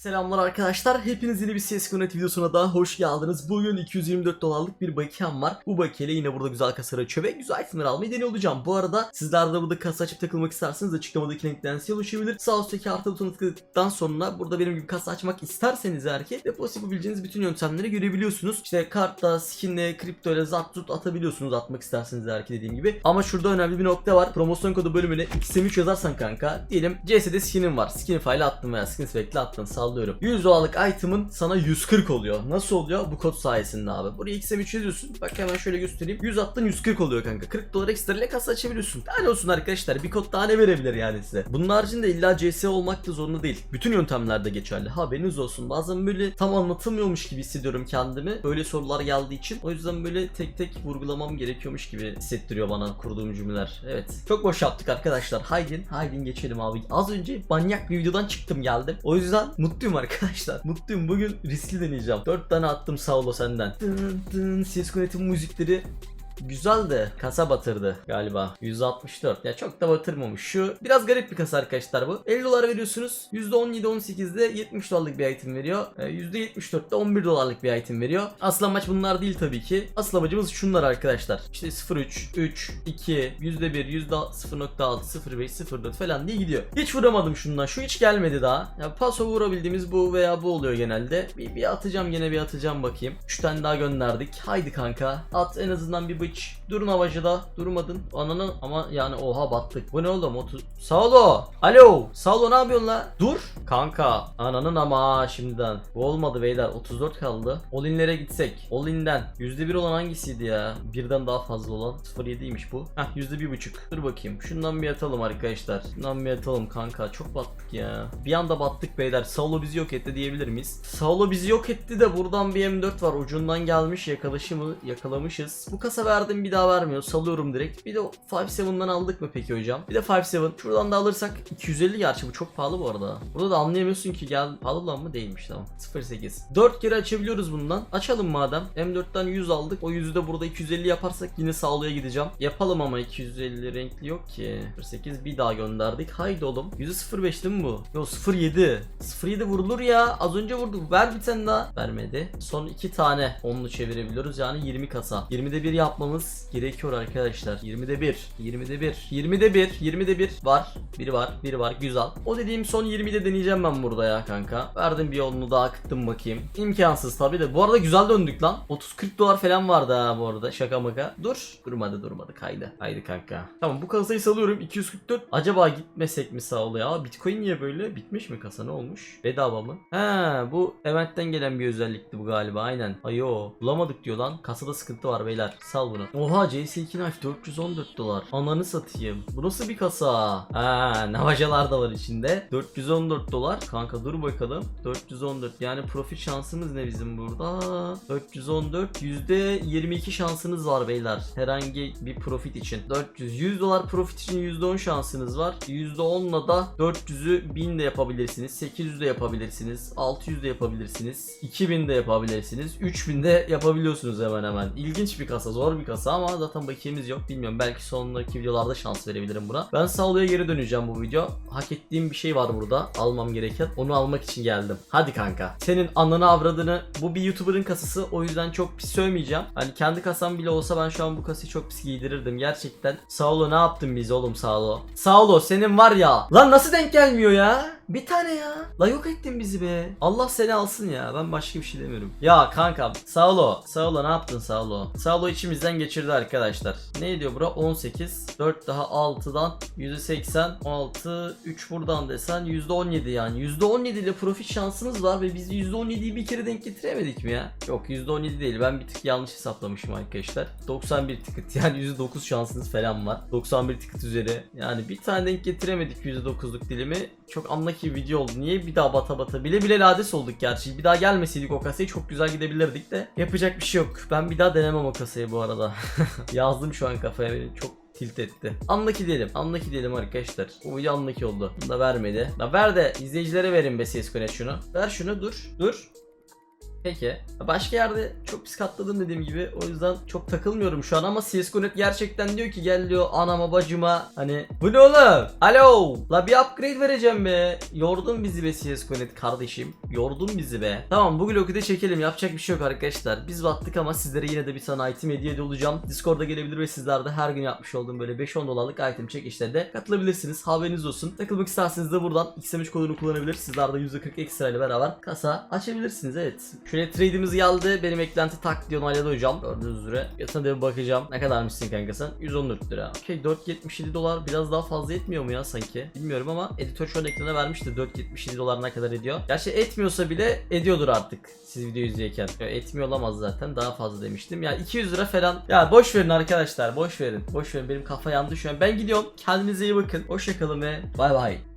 Selamlar arkadaşlar. Hepiniz yeni bir CSGO.net videosuna daha hoş geldiniz. Bugün 224 dolarlık bir bakiyem var. Bu bakiyeyle yine burada güzel kasar açıyor güzel itemler almayı deniyor olacağım. Bu arada sizler de burada kasa açıp takılmak isterseniz açıklamadaki linkten size ulaşabilir. Sağ üstteki artı butonuna tıkladıktan sonra burada benim gibi kasa açmak isterseniz eğer ki deposit yapabileceğiniz bütün yöntemleri görebiliyorsunuz. İşte kartla, skinle, kripto ile zat tut atabiliyorsunuz atmak isterseniz eğer ki dediğim gibi. Ama şurada önemli bir nokta var. Promosyon kodu bölümüne XM3 yazarsan kanka diyelim CS'de skinim var. Skin file attın veya skin spec'le attın sallıyorum. 100 dolarlık item'ın sana 140 oluyor. Nasıl oluyor? Bu kod sayesinde abi. Buraya XM3 yazıyorsun. Bak hemen şöyle göstereyim. 100 attın 140 oluyor kanka. 40 dolar ekstra ile kasa açabiliyorsun. Daha ne olsun arkadaşlar. Bir kod daha ne verebilir yani size. Bunun haricinde illa CS olmak da zorunda değil. Bütün yöntemlerde geçerli. Haberiniz olsun. Bazen böyle tam anlatamıyormuş gibi hissediyorum kendimi. Böyle sorular geldiği için. O yüzden böyle tek tek vurgulamam gerekiyormuş gibi hissettiriyor bana kurduğum cümleler. Evet. Çok boş yaptık arkadaşlar. Haydin, haydin geçelim abi. Az önce manyak bir videodan çıktım geldim. O yüzden mutluyum arkadaşlar. Mutluyum. Bugün riskli deneyeceğim. 4 tane attım Saulo senden. Dın dın. CSGO'net'in müzikleri Güzel de kasa batırdı galiba. 164. Ya çok da batırmamış. Şu biraz garip bir kasa arkadaşlar bu. 50 dolar veriyorsunuz. %17-18'de 70 dolarlık bir item veriyor. Ee, %74'te 11 dolarlık bir item veriyor. Asıl amaç bunlar değil tabii ki. Asıl amacımız şunlar arkadaşlar. İşte 0.3, 3, 2, %1, %0.6, 0.5, 0.4 falan diye gidiyor. Hiç vuramadım şundan. Şu hiç gelmedi daha. Ya paso vurabildiğimiz bu veya bu oluyor genelde. Bir, bir atacağım gene bir atacağım bakayım. 3 tane daha gönderdik. Haydi kanka. At en azından bir bıç. Durun havacıda. Durmadın. Ananı ama yani oha battık. Bu ne oğlum? 30. Saulo. Alo. Saulo ne yapıyorsun la? Dur. Kanka. Ananın ama şimdiden. Bu olmadı beyler. 34 kaldı. Olinlere gitsek. Olin'den. %1 olan hangisiydi ya? Birden daha fazla olan. 0.7'ymiş bu. Heh %1.5. Dur bakayım. Şundan bir atalım arkadaşlar. Şundan bir atalım kanka. Çok battık ya. Bir anda battık beyler. Saulo bizi yok etti diyebilir miyiz? Saulo bizi yok etti de buradan bir M4 var. Ucundan gelmiş. Yakalaşımı yakalamışız. Bu kasa verdim bir daha vermiyor. Salıyorum direkt. Bir de 5.7'dan aldık mı peki hocam? Bir de 5.7. Şuradan da alırsak 250 gerçi bu çok pahalı bu arada. Burada da anlayamıyorsun ki gel pahalı lan mı değilmiş tamam. 0.8. 4 kere açabiliyoruz bundan. Açalım madem. M4'ten 100 aldık. O 100'ü de burada 250 yaparsak yine sağlığa gideceğim. Yapalım ama 250 renkli yok ki. 0.8 bir daha gönderdik. Haydi oğlum. %05 değil mi bu? Yok 0.7. 0.7 vurulur ya. Az önce vurduk. Ver bir tane daha. Vermedi. Son 2 tane onlu çevirebiliyoruz. Yani 20 kasa. 20'de 1 yapmamız gerekiyor arkadaşlar. 20'de 1. 20'de 1. 20'de 1. 20'de 1 var. Biri var. Biri var. Güzel. O dediğim son 20'de deneyeceğim ben burada ya kanka. Verdim bir yolunu daha akıttım bakayım. İmkansız tabi de. Bu arada güzel döndük lan. 30-40 dolar falan vardı ha bu arada. Şaka maka. Dur. Durmadı durmadı. Kaydı. Haydi kanka. Tamam bu kasayı salıyorum. 244. Acaba gitmesek mi sağ ol ya? Bitcoin niye böyle? Bitmiş mi kasa? Ne olmuş? Bedava mı? He bu eventten gelen bir özellikti bu galiba. Aynen. Ayo. Bulamadık diyor lan. Kasada sıkıntı var beyler. Sal bunu. Oha CS2 Knife 414 dolar. Ananı satayım. Bu nasıl bir kasa? Ha, navajalar da var içinde. 414 dolar. Kanka dur bakalım. 414 yani profit şansımız ne bizim burada? 414 %22 şansınız var beyler. Herhangi bir profit için. 400 100 dolar profit için %10 şansınız var. %10'la da 400'ü 1000 de yapabilirsiniz. 800 de yapabilirsiniz. 600 de yapabilirsiniz. 2000 de yapabilirsiniz. 3000 de yapabiliyorsunuz hemen hemen. İlginç bir kasa, zor bir kasa ama zaten bakiyemiz yok. Bilmiyorum belki sonraki videolarda şans verebilirim buna. Ben Saulo'ya geri döneceğim bu video. Hak ettiğim bir şey var burada. Almam gereken. Onu almak için geldim. Hadi kanka. Senin ananı avradını bu bir YouTuber'ın kasası. O yüzden çok pis sövmeyeceğim. Hani kendi kasam bile olsa ben şu an bu kasayı çok pis giydirirdim. Gerçekten. Saulo ne yaptın biz oğlum Saulo? Saulo senin var ya. Lan nasıl denk gelmiyor ya? Bir tane ya. La yok ettin bizi be. Allah seni alsın ya. Ben başka bir şey demiyorum. Ya kankam. Saulo. Saulo ne yaptın Saulo? Saulo içimizden geçirdi arkadaşlar. Ne diyor bura? 18. 4 daha 6'dan %80. 16. 3 buradan desen %17 yani. %17 ile profit şansımız var ve biz %17'yi bir kere denk getiremedik mi ya? Yok %17 değil. Ben bir tık yanlış hesaplamışım arkadaşlar. 91 ticket yani %9 şansınız falan var. 91 ticket üzeri. Yani bir tane denk getiremedik %9'luk dilimi. Çok anlaki bir video oldu. Niye bir daha bata bata bile bile lades olduk gerçi. Bir daha gelmeseydik o kasayı çok güzel gidebilirdik de. Yapacak bir şey yok. Ben bir daha denemem o kasayı bu arada. Yazdım şu an kafaya beni. Çok tilt etti. Anlaki diyelim. Anlaki diyelim arkadaşlar. Bu video anlaki oldu. Bunu da vermedi. La ver de izleyicilere verin be CSGO.net şunu. Ver şunu dur. Dur. Peki. Başka yerde çok pis katladım dediğim gibi. O yüzden çok takılmıyorum şu an ama CSGO.net gerçekten diyor ki gel diyor anama bacıma hani bu ne oğlum? Alo. La bir upgrade vereceğim be. Yordun bizi be CSGO.net kardeşim. Yordun bizi be. Tamam bu vlogu da çekelim. Yapacak bir şey yok arkadaşlar. Biz battık ama sizlere yine de bir tane item hediye ediyor olacağım. Discord'a gelebilir ve sizler de her gün yapmış olduğum böyle 5-10 dolarlık item çekişlerine de katılabilirsiniz. Haberiniz olsun. Takılmak isterseniz de buradan XM3 kodunu kullanabilir. Sizler de %40 ekstra ile beraber kasa açabilirsiniz. Evet. Şöyle trade'imiz geldi. Benim eklenti tak diye onayladı hocam. Gördüğünüz üzere. Yatına da bir bakacağım. Ne kadarmışsın kanka sen? 114 lira. Okey 4.77 dolar biraz daha fazla etmiyor mu ya sanki? Bilmiyorum ama editör şu an ekrana vermişti 4.77 dolar ne kadar ediyor. Gerçi etmiyorsa bile ediyordur artık siz video izleyken. Etmiyor olamaz zaten daha fazla demiştim. Ya 200 lira falan. Ya boş verin arkadaşlar boş verin. Boş verin benim kafa yandı şu an. Ben gidiyorum. Kendinize iyi bakın. Hoşçakalın ve bay bay.